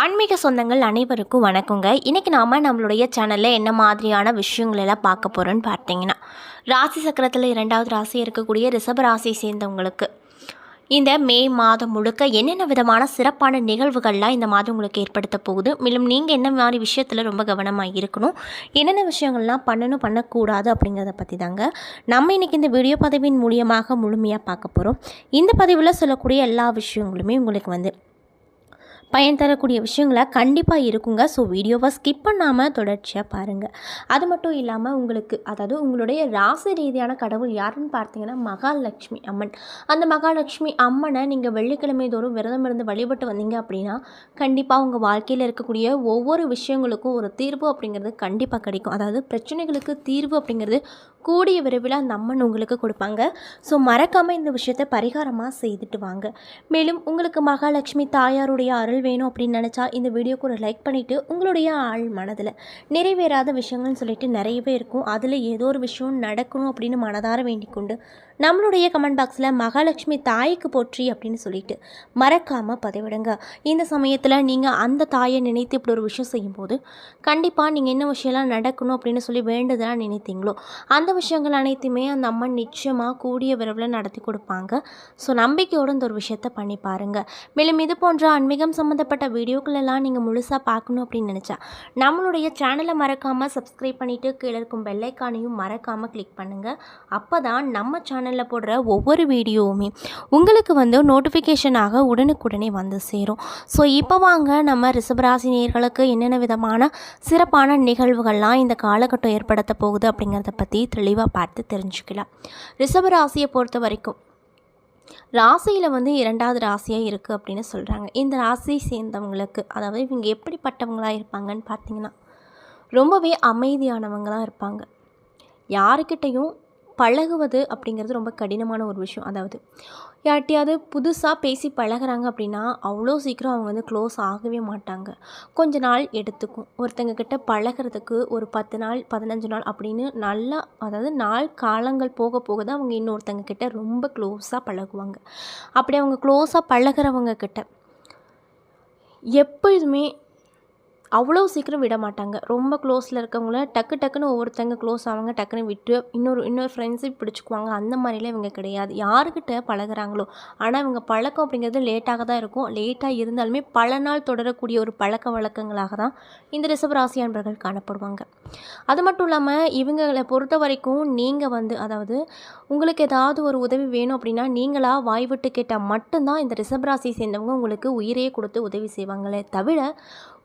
ஆன்மீக சொந்தங்கள் அனைவருக்கும் வணக்கங்க. இன்றைக்கி நாம் நம்மளுடைய சேனலில் என்ன மாதிரியான விஷயங்கள் எல்லாம் பார்க்க போகிறோன்னு பார்த்தீங்கன்னா ராசி சக்கரத்தில் இரண்டாவது ராசி இருக்கக்கூடிய ரிஷப ராசியை சேர்ந்தவங்களுக்கு இந்த மே மாதம் முழுக்க என்னென்ன விதமான சிறப்பான நிகழ்வுகள்லாம் இந்த மாதம் உங்களுக்கு ஏற்படுத்த போகுது? மேலும் நீங்கள் என்ன மாதிரி விஷயத்தில் ரொம்ப கவனமாக இருக்கணும்? என்னென்ன விஷயங்கள்லாம் பண்ணணும் பண்ணக்கூடாது அப்படிங்கிறத பற்றி தாங்க நம்ம இன்றைக்கி இந்த வீடியோ பதிவின் மூலியமாக முழுமையாக பார்க்க போகிறோம் இந்த பதிவில் சொல்லக்கூடிய எல்லா விஷயங்களுமே உங்களுக்கு வந்து பயன் தரக்கூடிய விஷயங்களாக கண்டிப்பாக இருக்குங்க. ஸோ வீடியோவை ஸ்கிப் பண்ணாமல் தொடர்ச்சியாக பாருங்கள் அது மட்டும் இல்லாமல் உங்களுக்கு அதாவது உங்களுடைய ராசி ரீதியான கடவுள் யாருன்னு பார்த்தீங்கன்னா மகாலட்சுமி அம்மன். அந்த மகாலட்சுமி அம்மனை நீங்கள் வெள்ளிக்கிழமை தோறும் விரதம் இருந்து வழிபட்டு வந்தீங்க அப்படின்னா கண்டிப்பாக உங்கள் வாழ்க்கையில் இருக்கக்கூடிய ஒவ்வொரு விஷயங்களுக்கும் ஒரு தீர்வு அப்படிங்கிறது கண்டிப்பாக கிடைக்கும். அதாவது பிரச்சனைகளுக்கு தீர்வு அப்படிங்கிறது கூடிய விரைவில் அந்த அம்மன் உங்களுக்கு கொடுப்பாங்க. ஸோ மறக்காமல் இந்த விஷயத்தை பரிகாரமாக செய்துட்டு வாங்க. மேலும் உங்களுக்கு மகாலட்சுமி தாயாருடைய அருள் வேணும் அப்படின்னு நினச்சா இந்த வீடியோக்கு ஒரு லைக் பண்ணிவிட்டு உங்களுடைய ஆள் மனதில் நிறைவேறாத விஷயங்கள்னு சொல்லிட்டு நிறையவே இருக்கும். அதில் ஏதோ ஒரு விஷயம் நடக்கணும் அப்படின்னு மனதார வேண்டிக்கொண்டு நம்மளுடைய கமெண்ட் பாக்ஸில் மகாலட்சுமி தாய்க்கு போற்றி அப்படின்னு சொல்லிட்டு மறக்காமல் பதிவிடுங்க. இந்த சமயத்தில் நீங்கள் அந்த தாயை நினைத்து இப்படி ஒரு விஷயம் செய்யும்போது கண்டிப்பாக நீங்கள் என்ன விஷயம்லாம் நடக்கணும் அப்படின்னு சொல்லி வேண்டுதலாக நினைத்தீங்களோ அந்த விஷயங்கள் அனைத்துமே அந்த அம்மன் நிச்சயமாக கூடிய விரைவில் நடத்தி கொடுப்பாங்க. ஸோ நம்பிக்கையோடு இந்த ஒரு விஷயத்த பண்ணி பாருங்கள் மேலும் இது போன்ற ஆன்மீகம் சம்மந்தப்பட்ட வீடியோக்கள் எல்லாம் நீங்கள் முழுசாக பார்க்கணும் அப்படின்னு நினச்சா நம்மளுடைய சேனலை மறக்காமல் சப்ஸ்கிரைப் பண்ணிவிட்டு கீழே இருக்கும் பெல்லைக்கானையும் மறக்காமல் கிளிக் பண்ணுங்கள் அப்போ தான் நம்ம சேனலில் போடுற ஒவ்வொரு வீடியோவுமே உங்களுக்கு வந்து நோட்டிஃபிகேஷனாக உடனுக்குடனே வந்து சேரும். ஸோ இப்போ வாங்க நம்ம ரிஷபராசி நேயர்களுக்கு என்னென்ன விதமான சிறப்பான நிகழ்வுகள்லாம் இந்த காலகட்டம் ஏற்படுத்த போகுது அப்படிங்கிறத பற்றி தெளிவாக பார்த்து தெரிஞ்சுக்கலாம். ரிஷபராசியை பொறுத்த வரைக்கும் ராசியில் வந்து இரண்டாவது ராசியாக இருக்குது அப்படின்னு சொல்கிறாங்க இந்த ராசியை சேர்ந்தவங்களுக்கு அதாவது இவங்க எப்படிப்பட்டவங்களாக இருப்பாங்கன்னு பார்த்தீங்கன்னா ரொம்பவே அமைதியானவங்களாக இருப்பாங்க. யாருக்கிட்டேயும் பழகுவது அப்படிங்கிறது ரொம்ப கடினமான ஒரு விஷயம். அதாவது யார்கிட்டயாவது புதுசாக பேசி பழகுறாங்க அப்படின்னா அவ்வளோ சீக்கிரம் அவங்க வந்து க்ளோஸ் ஆகவே மாட்டாங்க. கொஞ்ச நாள் எடுத்துக்கும். ஒருத்தங்க கிட்ட பழகுறதுக்கு ஒரு பத்து நாள் பதினஞ்சு நாள் அப்படின்னு நல்லா அதாவது நாள் காலங்கள் போக போக தான் அவங்க இன்னொருத்தங்க கிட்ட ரொம்ப க்ளோஸாக பழகுவாங்க. அப்படி அவங்க க்ளோஸாக பழகுறவங்க கிட்ட எப்பொழுதுமே அவ்வளோ சீக்கிரம் விட மாட்டாங்க. ரொம்ப க்ளோஸில் இருக்கவங்கள டக்கு டக்குன்னு ஒவ்வொருத்தங்க க்ளோஸ் ஆவாங்க டக்குன்னு விட்டு இன்னொரு இன்னொரு ஃப்ரெண்ட்ஸையும் பிடிச்சிக்குவாங்க. அந்த மாதிரிலாம் இவங்க கிடையாது. யாருக்கிட்ட பழகுறாங்களோ ஆனால் இவங்க பழக்கம் அப்படிங்கிறது லேட்டாக தான் இருக்கும். லேட்டாக இருந்தாலுமே பல நாள் தொடரக்கூடிய ஒரு பழக்க வழக்கங்களாக தான் இந்த ரிஷபராசி அன்பர்கள் காணப்படுவாங்க. அது மட்டும் இல்லாமல் இவங்களை பொறுத்த வரைக்கும் நீங்கள் வந்து அதாவது உங்களுக்கு ஏதாவது ஒரு உதவி வேணும் அப்படின்னா நீங்களாக வாய் விட்டு கேட்டால் மட்டும்தான் இந்த ரிஷபராசியை சேர்ந்தவங்க உங்களுக்கு உயிரையே கொடுத்து உதவி செய்வாங்களே தவிர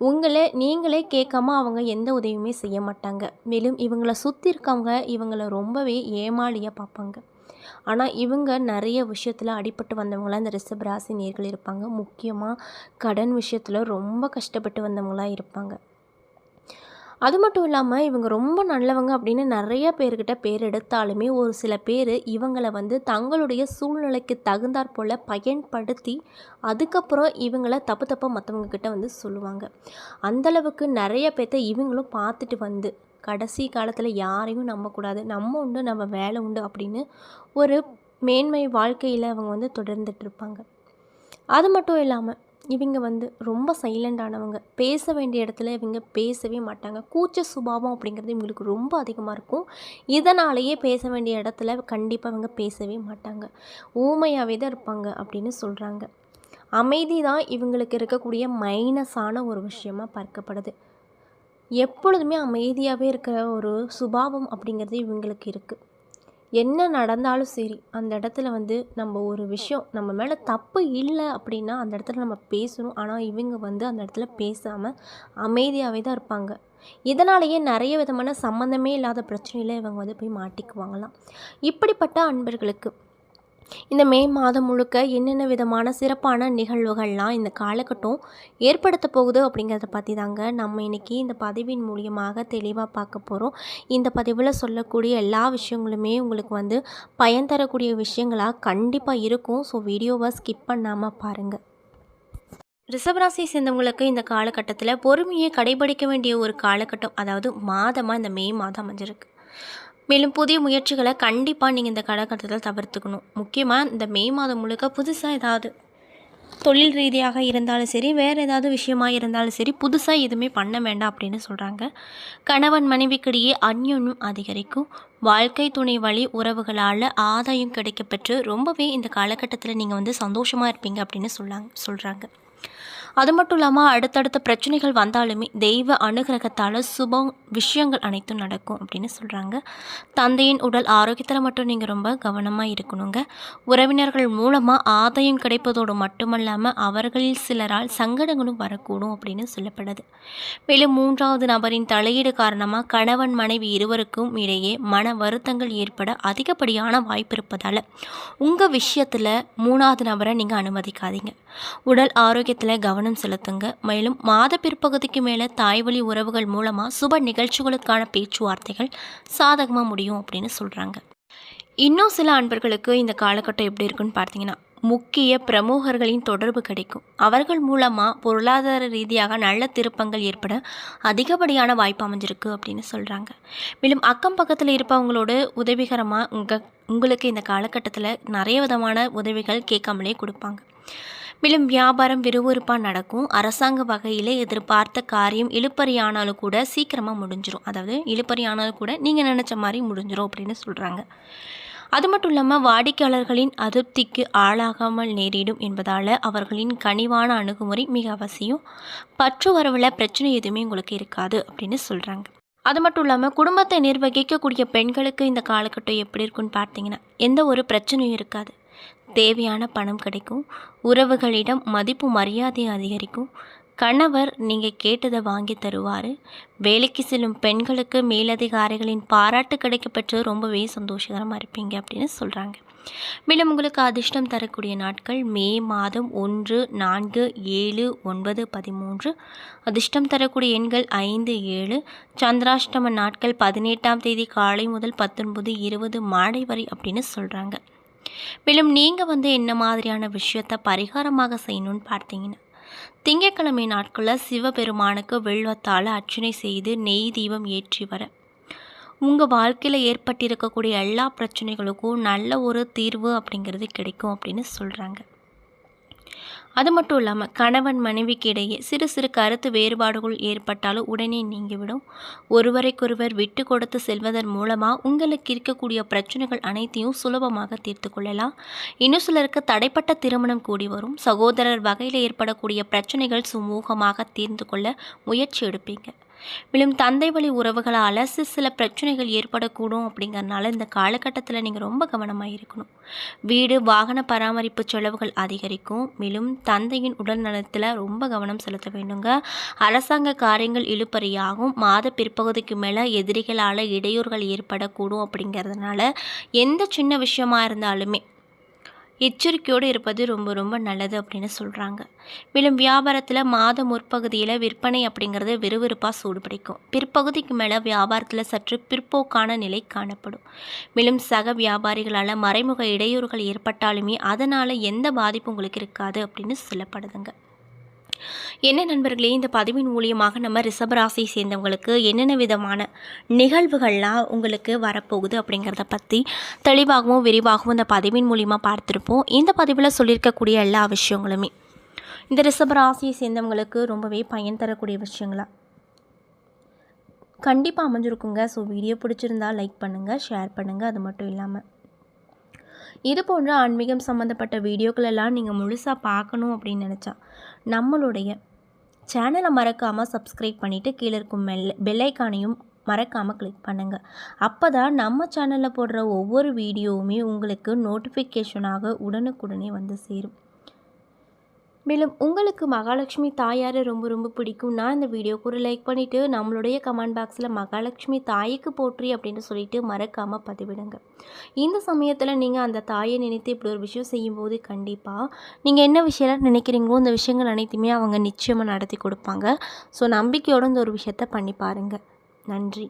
உங்களை நீங்களே கேட்காம அவங்க எந்த உதவியுமே செய்ய மாட்டாங்க. மேலும் இவங்கள சுற்றி இருக்கவங்க இவங்களை ரொம்பவே ஏமாளியாக பார்ப்பாங்க. ஆனால் இவங்க நிறைய விஷயத்தில் அடிபட்டு வந்தவங்களாம் இந்த ரிஷபராசி நேர்கள் இருப்பாங்க. முக்கியமாக கடன் விஷயத்தில் ரொம்ப கஷ்டப்பட்டு வந்தவங்களாக இருப்பாங்க. அது மட்டும் இல்லாமல் இவங்க ரொம்ப நல்லவங்க அப்படின்னு நிறைய பேர்கிட்ட பேர் எடுத்தாலுமே ஒரு சில பேர் இவங்களை வந்து தங்களுடைய சூழ்நிலைக்கு தகுந்தாற் போல் பயன்படுத்தி அதுக்கப்புறம் இவங்களை தப்பு தப்பாக மற்றவங்க கிட்ட வந்து சொல்லுவாங்க. அந்தளவுக்கு நிறைய பேர்த்த இவங்களும் பார்த்துட்டு வந்து கடைசி காலத்தில் யாரையும் நம்பக்கூடாது நம்ம உண்டு நம்ம வேலை உண்டு அப்படின்னு ஒரு மேன்மை வாழ்க்கையில் அவங்க வந்து தொடர்ந்துட்டு இருப்பாங்க. அது மட்டும் இல்லாமல் இவங்க வந்து ரொம்ப சைலண்டானவங்க பேச வேண்டிய இடத்துல இவங்க பேசவே மாட்டாங்க. கூச்ச சுபாவம் அப்படிங்கிறது இவங்களுக்கு ரொம்ப அதிகமாக இருக்கும். இதனாலேயே பேச வேண்டிய இடத்துல கண்டிப்பாக இவங்க பேசவே மாட்டாங்க. ஊமையாகவே தான் இருப்பாங்க அப்படின்னு சொல்கிறாங்க அமைதி தான் இவங்களுக்கு இருக்கக்கூடிய மைனஸான ஒரு விஷயமாக பார்க்கப்படுது. எப்பொழுதுமே அமைதியாகவே இருக்கிற ஒரு சுபாவம் அப்படிங்கிறது இவங்களுக்கு இருக்குது என்ன நடந்தாலும் சரி அந்த இடத்துல வந்து நம்ம ஒரு விஷயம் நம்ம மேலே தப்பு இல்லை அப்படின்னா அந்த இடத்துல நம்ம பேசணும். ஆனால் இவங்க வந்து அந்த இடத்துல பேசாமல் அமைதியாகவே தான் இருப்பாங்க. இதனாலேயே நிறைய விதமான சம்மந்தமே இல்லாத பிரச்சனையில் இவங்க வந்து போய் மாட்டிக்குவாங்களாம். இப்படிப்பட்ட அன்பர்களுக்கு இந்த மே மாதம் முழுக்க என்னென்ன விதமான சிறப்பான நிகழ்வுகள்லாம் இந்த காலகட்டம் ஏற்படுத்த போகுது அப்படிங்கிறத பற்றி தாங்க நம்ம இன்றைக்கி இந்த பதிவின் மூலியமாக தெளிவாக பார்க்க போகிறோம் இந்த பதிவில் சொல்லக்கூடிய எல்லா விஷயங்களுமே உங்களுக்கு வந்து பயன் தரக்கூடிய விஷயங்களாக கண்டிப்பாக இருக்கும். ஸோ வீடியோவை ஸ்கிப் பண்ணாமல் பாருங்கள் ரிசவராசியை சேர்ந்தவங்களுக்கு இந்த காலகட்டத்தில் பொறுமையை கடைபிடிக்க வேண்டிய ஒரு காலகட்டம் அதாவது மாதமாக இந்த மே மாதம் அமைஞ்சிருக்கு. மேலும் புதிய முயற்சிகளை கண்டிப்பாக நீங்கள் இந்த காலகட்டத்தில் தவிர்த்துக்கணும். முக்கியமாக இந்த மே மாதம் முழுக்க புதுசாக ஏதாவது தொழில் ரீதியாக இருந்தாலும் சரி வேறு ஏதாவது விஷயமாக இருந்தாலும் சரி புதுசாக எதுவுமே பண்ண வேண்டாம் அப்படின்னு சொல்கிறாங்க கணவன் மனைவிக்கிடையே அந்யோன்யம் அதிகரிக்கும். வாழ்க்கை துணை வழி உறவுகளால் ஆதாயம் கிடைக்கப்பெற்று ரொம்பவே இந்த காலகட்டத்தில் நீங்கள் வந்து சந்தோஷமாக இருப்பீங்க அப்படின்னு சொல்லாங்க சொல்கிறாங்க அது மட்டும் இல்லாமல் அடுத்தடுத்த பிரச்சனைகள் வந்தாலுமே தெய்வ அனுகிரகத்தால் சுபம் விஷயங்கள் அனைத்தும் நடக்கும் அப்படின்னு சொல்கிறாங்க தந்தையின் உடல் ஆரோக்கியத்தில் மட்டும் நீங்கள் ரொம்ப கவனமாக இருக்கணுங்க. உறவினர்கள் மூலமாக ஆதாயம் கிடைப்பதோடு மட்டுமல்லாமல் அவர்களில் சிலரால் சங்கடங்களும் வரக்கூடும் அப்படின்னு சொல்லப்படுது. மேலும் மூன்றாவது நபரின் தலையீடு காரணமாக கணவன் மனைவி இருவருக்கும் இடையே மன வருத்தங்கள் ஏற்பட அதிகப்படியான வாய்ப்பு இருப்பதால் உங்கள் விஷயத்தில் மூணாவது நபரை நீங்கள் அனுமதிக்காதீங்க. உடல் ஆரோக்கியத்தில் கவனம் செலுத்துங்க. மேலும் மாத பிற்பகுதிக்கு மேலே தாய்வழி உறவுகள் மூலமாக சுப நிகழ்ச்சிகளுக்கான பேச்சுவார்த்தைகள் சாதகமாக முடியும் அப்படின்னு சொல்கிறாங்க இன்னும் சில அன்பர்களுக்கு இந்த காலகட்டம் எப்படி இருக்குன்னு பார்த்தீங்கன்னா முக்கிய பிரமுகர்களின் தொடர்பு கிடைக்கும். அவர்கள் மூலமாக பொருளாதார ரீதியாக நல்ல திருப்பங்கள் ஏற்பட அதிகப்படியான வாய்ப்பு அமைஞ்சிருக்கு அப்படின்னு சொல்கிறாங்க மேலும் அக்கம் பக்கத்தில் இருப்பவங்களோட உதவிகரமாக உங்கள் உங்களுக்கு இந்த காலகட்டத்தில் நிறைய விதமான உதவிகள் கேட்காமலே கொடுப்பாங்க. மேலும் வியாபாரம் விறுவிறுப்பாக நடக்கும். அரசாங்க வகையில் எதிர்பார்த்த காரியம் இழுப்பறியானாலும் கூட சீக்கிரமாக முடிஞ்சிடும் அதாவது இழுப்பறியானாலும் கூட நீங்கள் நினச்ச மாதிரி முடிஞ்சிடும் அப்படின்னு சொல்கிறாங்க அது மட்டும் இல்லாமல் வாடிக்கையாளர்களின் அதிருப்திக்கு ஆளாகாமல் நேரிடும் என்பதால் அவர்களின் கனிவான அணுகுமுறை மிக அவசியம். பற்று வரவில் பிரச்சனை எதுவுமே உங்களுக்கு இருக்காது அப்படின்னு சொல்கிறாங்க அது மட்டும் இல்லாமல் குடும்பத்தை நிர்வகிக்கக்கூடிய பெண்களுக்கு இந்த காலகட்டம் எப்படி இருக்குன்னு பார்த்தீங்கன்னா எந்த ஒரு பிரச்சனையும் இருக்காது. தேவையான பணம் கிடைக்கும். உறவுகளிடம் மதிப்பு மரியாதை அதிகரிக்கும். கணவர் நீங்கள் கேட்டதை வாங்கி தருவார். வேலைக்கு செல்லும் பெண்களுக்கு மேலதிகாரிகளின் பாராட்டு கிடைக்கப்பெற்று ரொம்பவே சந்தோஷகரமாக இருப்பீங்க அப்படின்னு சொல்கிறாங்க மேலும் உங்களுக்கு அதிர்ஷ்டம் தரக்கூடிய நாட்கள் மே மாதம் ஒன்று நான்கு ஏழு ஒன்பது பதிமூன்று. அதிர்ஷ்டம் தரக்கூடிய எண்கள் ஐந்து ஏழு. சந்திராஷ்டம நாட்கள் பதினெட்டாம் தேதி காலை முதல் பத்தொன்பது இருபது மாலை வரை அப்படின்னு சொல்கிறாங்க மேலும் நீங்கள் வந்து என்ன மாதிரியான விஷயத்தை பரிகாரமாக செய்யணும்னு பார்த்தீங்கன்னா திங்கட்கிழமை நாட்களில் சிவபெருமானுக்கு வெள்வத்தால் அர்ச்சனை செய்து நெய் தீபம் ஏற்றி வர. உங்கள் வாழ்க்கையில் ஏற்பட்டிருக்கக்கூடிய எல்லா பிரச்சனைகளுக்கும் நல்ல ஒரு தீர்வு அப்படிங்கிறது கிடைக்கும் அப்படின்னு சொல்கிறாங்க அது மட்டும் இல்லாமல் கணவன் மனைவிக்கு இடையே சிறு சிறு கருத்து வேறுபாடுகள் ஏற்பட்டாலும் உடனே நீங்கிவிடும். ஒருவரைக்கொருவர் விட்டு கொடுத்து செல்வதன் மூலமாக உங்களுக்கு இருக்கக்கூடிய பிரச்சனைகள் அனைத்தையும் சுலபமாக தீர்த்து கொள்ளலாம். இன்னும் சிலருக்கு தடைப்பட்ட திருமணம் கூடி வரும். சகோதரர் வகையில் ஏற்படக்கூடிய பிரச்சனைகள் சுமூகமாக தீர்ந்து கொள்ள முயற்சி எடுப்பீங்க. மேலும் தந்தை வழி உறவுகளால் சில சில பிரச்சனைகள் ஏற்படக்கூடும் அப்படிங்கிறனால இந்த காலகட்டத்தில் நீங்கள் ரொம்ப கவனமாக இருக்கணும். வீடு வாகன பராமரிப்பு செலவுகள் அதிகரிக்கும். மேலும் தந்தையின் உடல் நலத்தில் ரொம்ப கவனம் செலுத்த வேண்டுங்க. அரசாங்க காரியங்கள் இழுப்பறியாகும் மாத பிற்பகுதிக்கு மேலே எதிரிகளால் இடையூறுகள் ஏற்படக்கூடும் அப்படிங்கிறதுனால எந்த சின்ன விஷயமா இருந்தாலுமே எச்சரிக்கையோடு இருப்பது ரொம்ப ரொம்ப நல்லது அப்படின்னு சொல்கிறாங்க மேலும் வியாபாரத்தில் மாத முற்பகுதியில் விற்பனை அப்படிங்கிறது விறுவிறுப்பாக சூடு பிடிக்கும் பிற்பகுதிக்கு மேலே வியாபாரத்தில் சற்று பிற்போக்கான நிலை காணப்படும். மேலும் சக வியாபாரிகளால் மறைமுக இடையூறுகள் ஏற்பட்டாலுமே அதனால் எந்த பாதிப்பும் உங்களுக்கு இருக்காது அப்படின்னு சொல்லப்படுதுங்க. என்ன நண்பர்களே இந்த பதிவின் மூலியமாக நம்ம ரிஷபராசியை சேர்ந்தவங்களுக்கு என்னென்ன விதமான நிகழ்வுகள்லாம் உங்களுக்கு வரப்போகுது அப்படிங்கிறத பற்றி தெளிவாகவும் விரிவாகவும் இந்த பதிவின் மூலியமாக பார்த்துருப்போம். இந்த பதிவில் சொல்லியிருக்கக்கூடிய எல்லா விஷயங்களுமே. இந்த ரிஷபராசியை சேர்ந்தவங்களுக்கு ரொம்பவே பயன் தரக்கூடிய விஷயங்களா? கண்டிப்பாக அமைஞ்சிருக்குங்க. ஸோ வீடியோ பிடிச்சிருந்தா லைக் பண்ணுங்கள் ஷேர் பண்ணுங்கள் அது மட்டும் இல்லாமல் இது போன்ற ஆன்மீகம் சம்மந்தப்பட்ட வீடியோக்கள் எல்லாம் நீங்கள் முழுசாக பார்க்கணும் அப்படின்னு நினச்சா நம்மளுடைய சேனலை மறக்காமல் சப்ஸ்கிரைப் பண்ணிவிட்டு கீழே இருக்கும் மெல் பெல்லைக்கானையும் மறக்காமல் கிளிக் பண்ணுங்கள் அப்போ தான் நம்ம சேனலில் போடுற ஒவ்வொரு வீடியோவுமே உங்களுக்கு நோட்டிஃபிகேஷனாக உடனுக்குடனே வந்து சேரும். மேலும் உங்களுக்கு மகாலட்சுமி தாயாரை ரொம்ப ரொம்ப பிடிக்கும். நான் இந்த வீடியோக்கு ஒரு லைக் பண்ணிவிட்டு நம்மளுடைய கமெண்ட் பாக்ஸில் மகாலட்சுமி தாய்க்கு போற்றி அப்படின்னு சொல்லிட்டு மறக்காமல் பதிவிடுங்க. இந்த சமயத்தில் நீங்கள் அந்த தாயை நினைத்து இப்படி ஒரு விஷயம் செய்யும்போது கண்டிப்பாக நீங்கள் என்ன விஷயம்லாம் நினைக்கிறீங்களோ இந்த விஷயங்கள் அனைத்துமே அவங்க நிச்சயமாக நடத்தி கொடுப்பாங்க. ஸோ நம்பிக்கையோடு இந்த ஒரு விஷயத்த பண்ணி பாருங்கள் நன்றி.